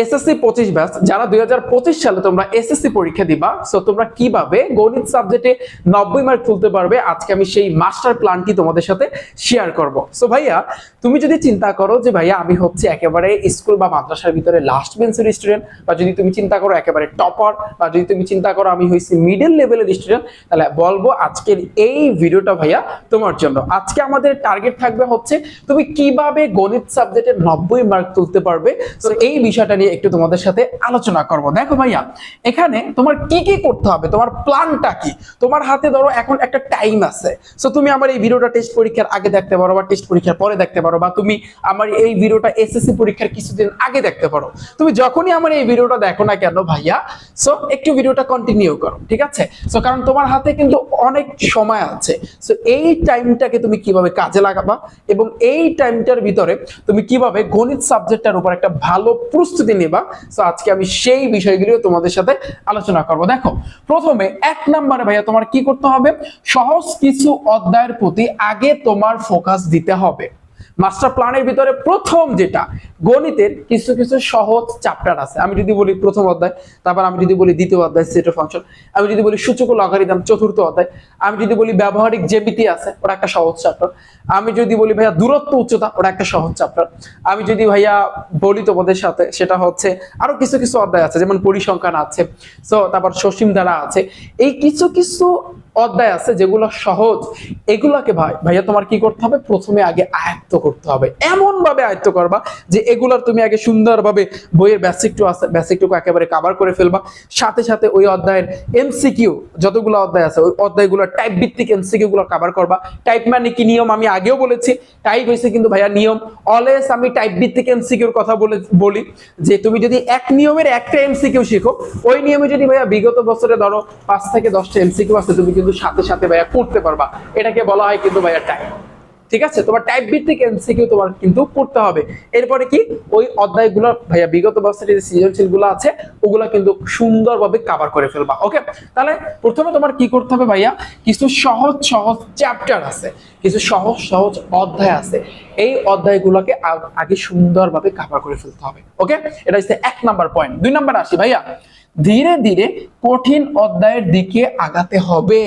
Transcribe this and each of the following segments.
SSC পঁচিশ batch যারা দুই হাজার পঁচিশ সালে তোমরা এসএসসি পরীক্ষা দিবা সো তোমরা কীভাবে গণিত সাবজেক্টে নব্বই মার্ক তুলতে পারবে, আজকে আমি সেই মাস্টার প্ল্যানটি তোমাদের সাথে শেয়ার করব। সো ভাইয়া, তুমি যদি চিন্তা করো যে ভাইয়া আমি হচ্ছে একেবারে স্কুল বা মাদ্রাসার ভিতরে লাস্ট বেঞ্চের স্টুডেন্ট বা যদি তুমি চিন্তা করো একেবারে টপার বা যদি তুমি চিন্তা করো আমি হয়েছি মিডল লেভেলের স্টুডেন্ট তাহলে বলব আজকের এই ভিডিওটা ভাইয়া তোমার জন্য। আজকে আমাদের টার্গেট থাকবে হচ্ছে তুমি কীভাবে গণিত সাবজেক্টে নব্বই মার্ক তুলতে পারবে। তো এই বিষয়টা নিয়ে একটু তোমাদের সাথে আলোচনা করব। দেখো ভাইয়া, এখানে তোমার কি কি করতে হবে? তোমার প্ল্যানটা কি? তোমার হাতে ধরো এখন একটা টাইম আছে। সো তুমি আমার এই ভিডিওটা টেস্ট পরীক্ষার আগে দেখতে পারো বা টেস্ট পরীক্ষার পরে দেখতে পারো বা তুমি আমার এই ভিডিওটা এসএসসি পরীক্ষার কিছুদিন আগে দেখতে পারো। তুমি যখনই আমার এই ভিডিওটা দেখো না কেন ভাইয়া সো একটু ভিডিওটা কন্টিনিউ করো, ঠিক আছে? সো কারণ তোমার হাতে কিন্তু অনেক সময় আছে। সো এই টাইমটাকে তুমি কীভাবে কাজে লাগাবা এবং এই টাইমটার ভিতরে তুমি কীভাবে গণিত সাবজেক্টটার উপর একটা ভালো প্রস্তুতি নেবা। সো আজকে আমি সেই বিষয়গুলিও তোমাদের সাথে আলোচনা করব। দেখো, প্রথমে এক নম্বরে ভাইয়া তোমার কি করতে হবে? সহজ কিছু অধ্যায়ের প্রতি আগে তোমার ফোকাস দিতে হবে। মাস্টার প্ল্যানের ভিতরে প্রথম যেটা, গণিতের কিছু কিছু সহজ চ্যাপ্টার আছে। আমি যদি বলি প্রথম অধ্যায়, তারপর আমি যদি বলি দ্বিতীয় অধ্যায়, সেট অফ ফাংশন আমি যদি বলি সূচক লগারিদম চতুর্থ অধ্যায়, আমি যদি বলি ব্যবহারিক জ্যামিতি আছে, ওটা একটা সহজ চ্যাপ্টার আমি যদি বলি ভাইয়া দূরত্ব উচ্চতা, ওটা একটা সহজ চ্যাপ্টার আমি যদি ভাইয়া বলি তোমাদের সাথে, সেটা হচ্ছে আরও কিছু কিছু অধ্যায় আছে, যেমন পরিসংখ্যান আছে সো তারপর সসীম ধারা আছে। এই কিছু কিছু অধ্যায় আছে যেগুলো সহজ। এগুলাকে ভাই, ভাইয়া তোমার কি করতে হবে? প্রথমে আগে আয়ত্ত করতে হবে। এমন ভাবে আয়ত্ত করবা যে এগুলার তুমি আগে সুন্দরভাবে বইয়ের বেসিকটু আছে বেসিকটুকু একেবারে কভার করে ফেলবা। সাথে সাথে ওই অধ্যায়ের এমসিকিউ যতগুলো অধ্যায় আছে, ওই অধ্যায়গুলো টাইপ ভিত্তিক এমসিকিউ গুলো কভার করবা। টাইপ মানে কি নিয়ম আমি আগেও বলেছি টাইপ হয়েছে কিন্তু ভাইয়া নিয়ম। অলওয়েজ আমি টাইপ ভিত্তিক এমসিকিউর কথা বলে, বলি যে তুমি যদি এক নিয়মের একটা এমসিকিউ শিখো, ওই নিয়মে যদি ভাইয়া বিগত বছরে ধরো পাঁচ থেকে দশটা এমসিকিউ আছে, তুমি কিন্তু সাথে সাথে ভাইয়া করতে পারবা। এটাকে বলা হয় কিন্তু ভাইয়া টাইপ ঠিক আছে? তোমার টাইপ ভিত্তিক এমসিকিউ তোমার কিন্তু করতে হবে। এরপরে কি? ওই অধ্যায়গুলো ভাইয়া বিগত বছরের যে সৃজনশীলগুলো আছে, ওগুলো কিন্তু সুন্দরভাবে কভার করে ফেলবা। ওকে তাহলে প্রথমে তোমার কি করতে হবে ভাইয়া? কিছু সহজ সহজ চ্যাপ্টার আছে। কিছু সহজ সহজ অধ্যায় আছে। এই অধ্যায়গুলোকে আগে সুন্দরভাবে কভার করে ফেলতে হবে। ওকে এটা হচ্ছে এক নাম্বার পয়েন্ট দুই নাম্বার আসি ভাইয়া। ধীরে ধীরে কঠিন অধ্যায়ের দিকে আগাতে হবে।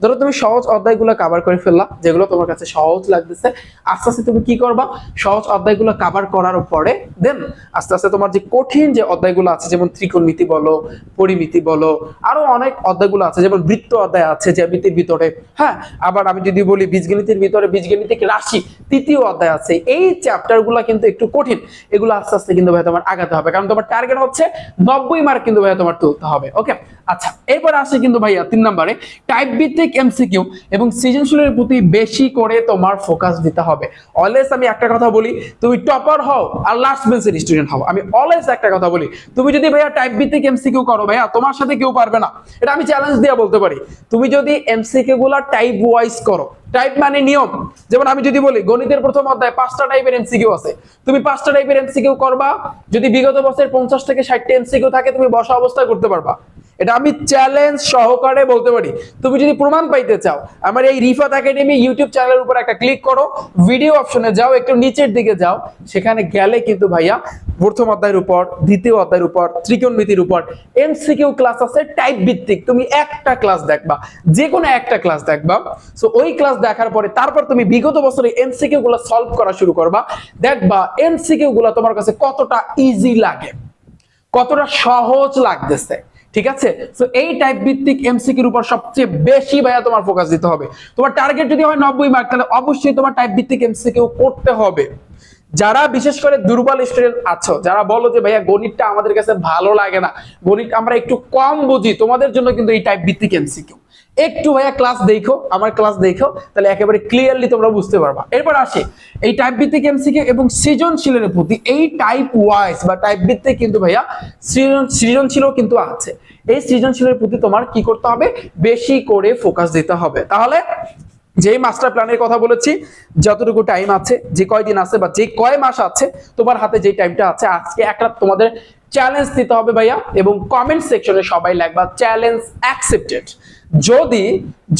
ধরো তুমি সহজ অধ্যায়গুলো কভার করে ফেললা, যেগুলো তোমার কাছে সহজ লাগতেছে। আস্তে আস্তে তুমি কি করবা? সহজ অধ্যায়গুলো কভার করার পরে দেন আস্তে আস্তে তোমার যে কঠিন যে অধ্যায়গুলো আছে, যেমন ত্রিকোণমিতি বলো, পরিমিতি বলো, আরও অনেক অধ্যায়গুলো আছে, যেমন বৃত্ত অধ্যায় আছে, জ্যামিতির ভিতরে হ্যাঁ? আবার আমি যদি বলি বীজগণিতের ভিতরে, বীজগণিতিক রাশি, তৃতীয় অধ্যায় আছে, এই চ্যাপ্টারগুলা কিন্তু একটু কঠিন। এগুলো আস্তে আস্তে কিন্তু ভাই তোমার আগাতে হবে। কারণ তোমার টার্গেট হচ্ছে নব্বই মার্ক কিন্তু ভাই তোমার তুলতে হবে। ওকে আচ্ছা এরপর আসে কিন্তু ভাইয়া তিন নম্বরে টাইপ ভিত্তিক এমসিকিউ এবং সৃজনশীলের প্রতি বেশি করে তোমার ফোকাস দিতে হবে। অলওয়েজ আমি একটা কথা বলি, তুমি টপার হও আর লাস্ট বেঞ্চের স্টুডেন্ট হও। আমি অলওয়েজ একটা কথা বলি, তুমি যদি ভাইয়া টাইপ ভিত্তিক এমসিকিউ করো ভাইয়া, তোমার সাথে কেউ পারবে না। এটা আমি চ্যালেঞ্জ দিয়ে বলতে পারি। তুমি যদি এমসিকিউ গুলা টাইপ ওয়াইজ করো টাইপ মানে নিয়ম। যেমন আমি যদি বলি, গণিতের প্রথম অধ্যায় পাঁচটা টাইপের এমসিকিউ আছে। তুমি পাঁচটা টাইপের এমসিকিউ করবা, যদি বিগত বছরের পঞ্চাশ থেকে ষাটটা এমসিকিউ থাকে, তুমি বসা অবস্থায় করতে পারবা। এটা আমি চ্যালেঞ্জ সহকারে বলতে পারি। তুমি যদি প্রমাণ পাইতে চাও, আমার এই রিফাত একাডেমি ইউটিউব চ্যানেলের উপর একটা ক্লিক করো ভিডিও অপশনে যাও, একটু নিচের দিকে যাও, সেখানে গেলে কিন্তু ভাইয়া প্রথম অধ্যায়ের উপর, দ্বিতীয় অধ্যায়ের উপর, ত্রিকোণমিতির উপর এমসিকিউ ক্লাস আছে টাইপ ভিত্তিক। তুমি একটা ক্লাস দেখবা যে কোনো একটা ক্লাস দেখবা। সো ওই ক্লাস দেখার পরে তারপর তুমি বিগত বছরে এমসিকিউ গুলো সলভ করা শুরু করবা। দেখবা এমসিকিউ গুলো তোমার কাছে কতটা ইজি লাগে, কতটা সহজ লাগতেছে। ঠিক আছে? সো এই টাইপ ভিত্তিক এমসিকিউর উপর সবচেয়ে বেশি ভাইয়া তোমার ফোকাস দিতে হবে। তোমার টার্গেট যদি হয় নব্বই মার্ক তাহলে অবশ্যই তোমার টাইপ ভিত্তিক এমসিকিউ করতে হবে। যারা বিশেষ করে দুর্বল স্টুডেন্ট আছো, যারা বলো যে ভাইয়া গণিতটা আমাদের কাছে ভালো লাগে না, গণিত আমরা একটু কম বুঝি, তোমাদের জন্য কিন্তু এই টাইপ ভিত্তিক এমসিকিউ একটু ভাইয়া ক্লাস দেখো, আমার ক্লাস দেখো, তাহলে একেবারে ক্লিয়ারলি তোমরা বুঝতে পারবা। এরপর আসে, এই টাইপ ভিত্তিক এমসিকিউ এবং সৃজনশীলের প্রতি, এই টাইপ ওয়াইজ বা টাইপ ভিত্তিক কিন্তু ভাইয়া সৃজন সৃজনশীলও কিন্তু আছে। এই সৃজনশীলের প্রতি তোমার কি করতে হবে? বেশি করে ফোকাস দিতে হবে। তাহলে যেই মাস্টার প্ল্যানের কথা বলেছি, যতটুকু টাইম আছে, যে কয়দিন আছে বা যে কয় মাস আছে, তোমার হাতে যে টাইমটা আছে, আজকে একটা তোমাদের চ্যালেঞ্জ দিতে হবে ভাইয়া এবং কমেন্ট সেকশনে সবাই লাগবা চ্যালেঞ্জ অ্যাকসেপ্টেড যদি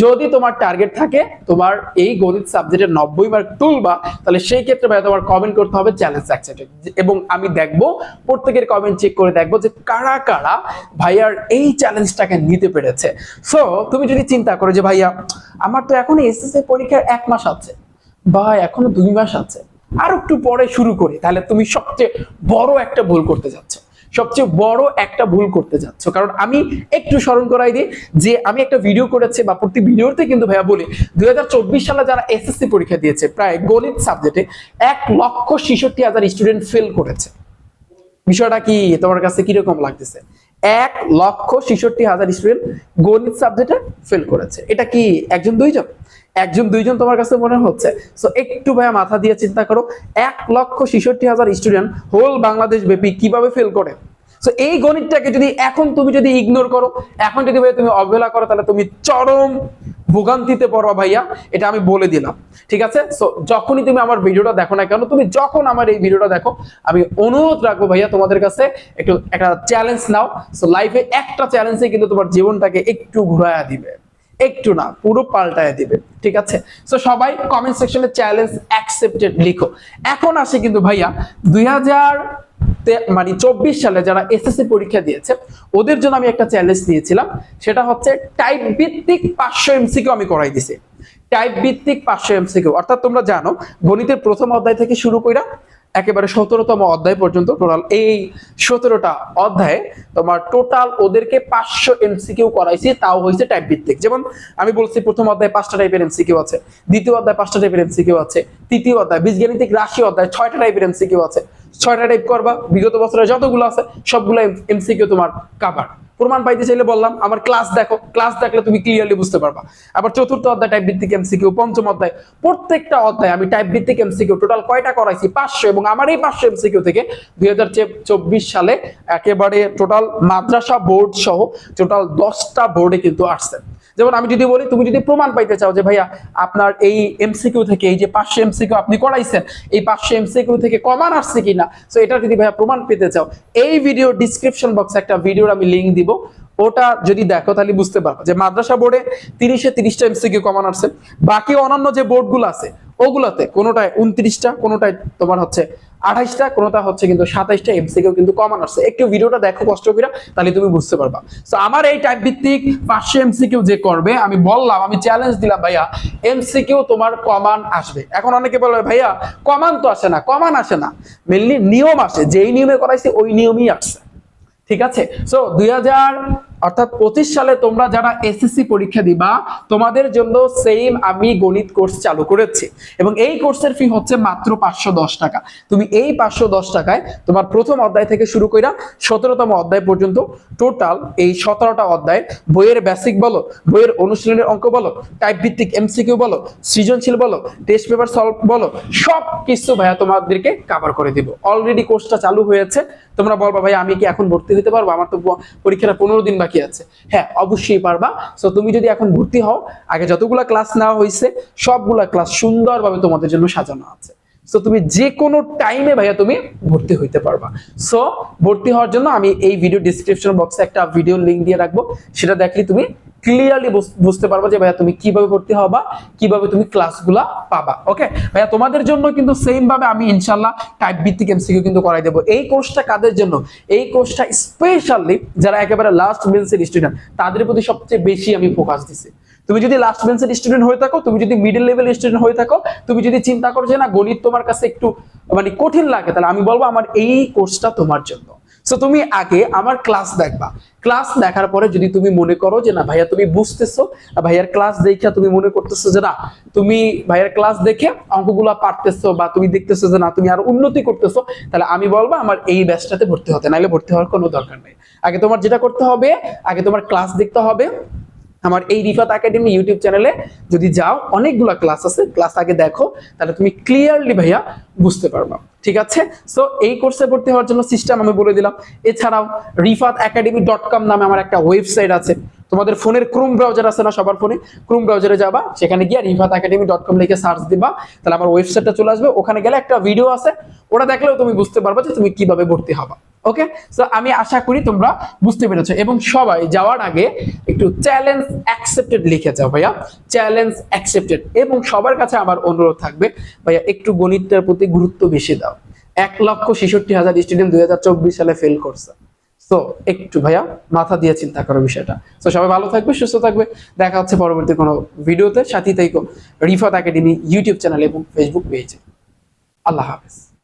যদি তোমার টার্গেট থাকে, তোমার এই গণিত সাবজেক্টের নব্বই মার্ক তুলবা, তাহলে সেই ক্ষেত্রে ভাইয়া তোমার কমেন্ট করতে হবে চ্যালেঞ্জ অ্যাকসেপ্টেড এবং আমি দেখব, প্রত্যেকের কমেন্ট চেক করে দেখব যে কারা কারা ভাইয়ার এই চ্যালেঞ্জটাকে নিতে পেরেছে। সো তুমি যদি চিন্তা করো যে ভাইয়া, আমার তো এখন এসএসসি পরীক্ষার এক মাস আছে বা এখনও দুই মাস আছে আর একটু পরে শুরু করি, তাহলে তুমি সবচেয়ে বড় একটা ভুল করতে যাচ্ছ। সবচেয়ে বড় একটা ভুল করতে যাচ্ছ। কারণ আমি একটু স্মরণ করাই দিই যে আমি একটা ভিডিও করেছি, বা প্রতি ভিডিওতে কিন্তু ভাইয়া বলি, দুই হাজার চব্বিশ সালে যারা এসএসসি পরীক্ষা দিয়েছে, প্রায় গণিত সাবজেক্টে এক লক্ষ ছেষট্টি হাজার স্টুডেন্ট ফেল করেছে। বিষয়টা কি? তোমার কাছে কীরকম লাগতেছে? এক লক্ষ ছেষট্টি হাজার স্টুডেন্ট গণিত সাবজেক্টে ফেল করেছে। এটা কি একজন দুইজন? একজন, দুইজন তোমার কাছে মনে হচ্ছে। সো একটু ভাইয়া মাথা দিয়ে চিন্তা করো। এক লক্ষ ছেষট্টি হাজার স্টুডেন্ট হোল বাংলাদেশ ব্যাপী কীভাবে ফেল করে? সো এই গণিতটাকে যদি এখন তুমি যদি ইগনোর করো, এখন যদি ভাই তুমি অবহেলা করো, তাহলে তুমি চরম ভোগান্তিতে পড়বা ভাইয়া। এটা আমি বলে দিলাম। ঠিক আছে? সো যখনই তুমি আমার ভিডিওটা দেখো না কেন, তুমি যখন আমার এই ভিডিওটা দেখো, আমি অনুরোধ রাখব ভাইয়া তোমাদের কাছে একটু একটা চ্যালেঞ্জ নাও। সো লাইফে একটা চ্যালেঞ্জে কিন্তু তোমার জীবনটাকে একটু ঘুরায়া দিবে। একটু না, পুরো পাল্টায় দিবে, ঠিক আছে? সো সবাই কমেন্ট সেকশনে চ্যালেঞ্জ অ্যাকসেপ্টেড লিখো। এখন আসে কিন্তু ভাইয়া, দুই মানে চব্বিশ সালে যারা এসএসসি পরীক্ষা দিয়েছে, ওদের জন্য আমি একটা চ্যালেঞ্জ দিয়েছিলাম সেটা হচ্ছে টাইপ ভিত্তিক পাঁচশো এমসিকিউ আমি করাই দিছি। টাইপ ভিত্তিক পাঁচশো এমসিকিউ অর্থাৎ তোমরা জানো, গণিতের প্রথম অধ্যায় থেকে শুরু কইরা একেবারে সতেরোতম অধ্যায় পর্যন্ত টোটাল। এই সতেরোটা অধ্যায়ে তোমার টোটাল ওদেরকে পাঁচশো এমসিকিউ করাইছি, তাও হয়েছে টাইপ ভিত্তিক। যেমন আমি বলছি প্রথম অধ্যায়ে পাঁচটা টাইপের এমসিকিউ আছে, দ্বিতীয় অধ্যায় পাঁচটা টাইপের এমসিকিউ আছে, তৃতীয় অধ্যায় বীজগাণিতিক রাশি অধ্যায় ছয়টা টাইপের এমসিকিউ আছে। ছয়টা টাইপ করবা, বিগত বছরে যতগুলো আছে, সবগুলো এমসিকিউ তোমার কাভার প্রমাণ পাইতে চাইলে বললাম, আমার ক্লাস দেখো ক্লাস দেখলে তুমি ক্লিয়ারলি বুঝতে পারবা। আবার চতুর্থ অধ্যায় টাইপ ভিত্তিক এমসিকিউ পঞ্চম অধ্যায়, প্রত্যেকটা অধ্যায় আমি টাইপ ভিত্তিক এমসিকিউ টোটাল কয়টা করাইছি? পাঁচশো, এবং আমার এই পাঁচশো এমসিকিউ থেকে দুই হাজার চব্বিশ সালে একেবারে টোটাল মাদ্রাসা বোর্ড সহ টোটাল দশটা বোর্ডে কিন্তু আসছে। যেমন আমি যদি বলি, তুমি যদি প্রমাণ পাইতে চাও যে ভাইয়া আপনার এই এমসিকিউ থেকে, এই যে পাঁচশো এমসিকিউ আপনি করাইছেন, এই পাঁচশো এমসিকিউ থেকে কমান আসছে কিনা? সো এটা যদি ভাইয়া প্রমাণ পেতে চাও, এই ভিডিও ডিসক্রিপশন বক্সে একটা ভিডিওর আমি লিঙ্ক দিব। ওটা যদি দেখো, তাহলে বুঝতে পারব যে মাদ্রাসা বোর্ডে তিরিশে তিরিশটা এমসিকিউ কমান আসছে বাকি অন্যান্য যে বোর্ডগুলো আছে ওগুলাতে কোনোটায় উনত্রিশটা, কোনোটায় তোমার হচ্ছে আঠাইশটা, কোনোটা হচ্ছে কিন্তু সাতাইশটা, এমসিকিউ কিন্তু কমান আসছে। একটু ভিডিওটা দেখো কষ্ট করে, তাহলে তুমি বুঝতে পারবা। তো আমার এই টাইপ ভিত্তিক পাঁচশো এমসিকিউ যে করবে, আমি বললাম, আমি চ্যালেঞ্জ দিলাম, ভাইয়া, এমসিকিউ তোমার কমান আসবে। এখন অনেকে বলবে ভাইয়া, কমান তো আসে না, কমান আসে না। মেনলি নিয়ম আসে, যেই নিয়মে করাইছে, ওই নিয়মই আসছে। ঠিক আছে? সো দুই অর্থাৎ পঁচিশ সালে তোমরা যারা এসএসসি পরীক্ষা দিবা, তোমাদের জন্য সেম আমি গণিত কোর্স চালু করেছি। এবং এই কোর্সের ফি হচ্ছে মাত্র পাঁচশো দশ টাকা। তুমি এই পাঁচশো দশ টাকায় তোমার প্রথম অধ্যায় থেকে শুরু কইরা সতেরোতম অধ্যায় পর্যন্ত টোটাল এই সতেরোটা অধ্যায় বইয়ের বেসিক বলো, বইয়ের অনুশীলনের অঙ্ক বলো টাইপ ভিত্তিক এমসিকিউ বলো, সৃজনশীল বলো টেস্ট পেপার সলভ বলো সব কিছু ভাইয়া তোমাদেরকে কাভার করে দিব। অলরেডি কোর্সটা চালু হয়েছে। তোমরা বলবা, ভাই, আমি কি এখন ভর্তি হতে পারব? আমার তো পরীক্ষাটা পনেরো দিন বাকি আছে। হ্যাঁ অবশ্যই পারবা। সো তুমি যদি এখন ভর্তি হও, আগে যতগুলা ক্লাস নেওয়া হয়েছে সবগুলা ক্লাস সুন্দরভাবে তোমাদের জন্য সাজানো আছে। সো তুমি যে কোনো টাইমে ভাইয়া তুমি ভর্তি হইতে পারবা। সো ভর্তি হওয়ার জন্য আমি এই ভিডিও ডিসক্রিপশন বক্সে একটা ভিডিও লিংক দিয়ে রাখব। সেটা দেখলে তুমি ক্লিয়ারলি বুঝতে পারবা যে ভাইয়া তুমি কীভাবে ভর্তি হবা, কীভাবে তুমি ক্লাসগুলা পাবা ওকে ভাইয়া, তোমাদের জন্য কিন্তু সেম ভাবে আমি ইনশাল্লাহ টাইপ ভিত্তিক এমসিকিউ কিন্তু করাই দেবো। এই কোর্সটা কাদের জন্য? এই কোর্সটা স্পেশালি যারা একেবারে লাস্ট বেঞ্চের স্টুডেন্ট তাদের প্রতি সবচেয়ে বেশি আমি ফোকাস দিছি। তুমি যদি লাস্ট বেঞ্চের স্টুডেন্ট হয়ে থাকো, তুমি যদি মিডল লেভেল স্টুডেন্ট হয়ে থাকো, তুমি যদি চিন্তা করো যে না, গণিত তোমার কাছে একটু মানে কঠিন লাগে, তাহলে আমি বলব আমার এই কোর্সটা তোমার জন্য। সো তুমি আগে আমার ক্লাস দেখবা। ক্লাস দেখার পরে যদি তুমি মনে করো যে, না, ভাইয়া, তুমি বুঝতেছো। ভাইয়ার ক্লাস দেখে তুমি মনে করতেছো যে, না, তুমি ভাইয়ার ক্লাস দেখে অঙ্কগুলা পারতেছো বা তুমি দেখতেছো যে, না, তুমি আরও উন্নতি করতেছো, তাহলে আমি বলব আমার এই ব্যাচটাতে ভর্তি হতে। নাহলে ভর্তি হওয়ার কোনো দরকার নেই। আগে তোমার যেটা করতে হবে, আগে তোমার ক্লাস দেখতে হবে। আমার এই রিফাত একাডেমি ইউটিউব চ্যানেলে যদি যাও, অনেকগুলো ক্লাস আছে। ক্লাস আগে দেখো, তাহলে তুমি ক্লিয়ারলি ভাইয়া বুঝতে পারবা। ঠিক আছে? সো এই কোর্সে ভর্তি হওয়ার জন্য সিস্টেম আমি বলে দিলাম। এছাড়াও রিফাত একাডেমি ডট কম নামে আমার একটা ওয়েবসাইট আছে। তোমাদের ফোনের ক্রোম ব্রাউজার আছে না সবার ফোনে? ক্রোম ব্রাউজারে যাবা, সেখানে গিয়ে রিফাত একাডেমি ডট কম লিখে সার্চ দিবা। তাহলে আমার ওয়েবসাইটটা চলে আসবে। ওখানে গেলে একটা ভিডিও আছে। ওটা দেখলেও তুমি বুঝতে পারবা যে তুমি কীভাবে ভর্তি হবা। ওকে সো আমি আশা করি তোমরা বুঝতে পেরেছ। এবং সবাই যাওয়ার আগে একটু চ্যালেঞ্জ অ্যাকসেপ্টেড লিখে যাও ভাইয়া। চ্যালেঞ্জ অ্যাকসেপ্টেড এবং সবার কাছে আমার অনুরোধ থাকবে, ভাইয়া, একটু গণিতটার প্রতি গুরুত্ব বেশি দাও। এক লক্ষ ছেষট্টি হাজার স্টুডেন্ট দুই হাজার চব্বিশ সালে ফেল করছে। তো একটু ভাইয়া মাথা দিয়ে চিন্তা করো বিষয়টা। তো সবাই ভালো থাকবে, সুস্থ থাকবে। দেখা হচ্ছে পরবর্তী কোনো ভিডিওতে সাথী থাইকো রিফাত একাডেমি ইউটিউব চ্যানেল এবং ফেসবুক পেজে আল্লাহ হাফেজ।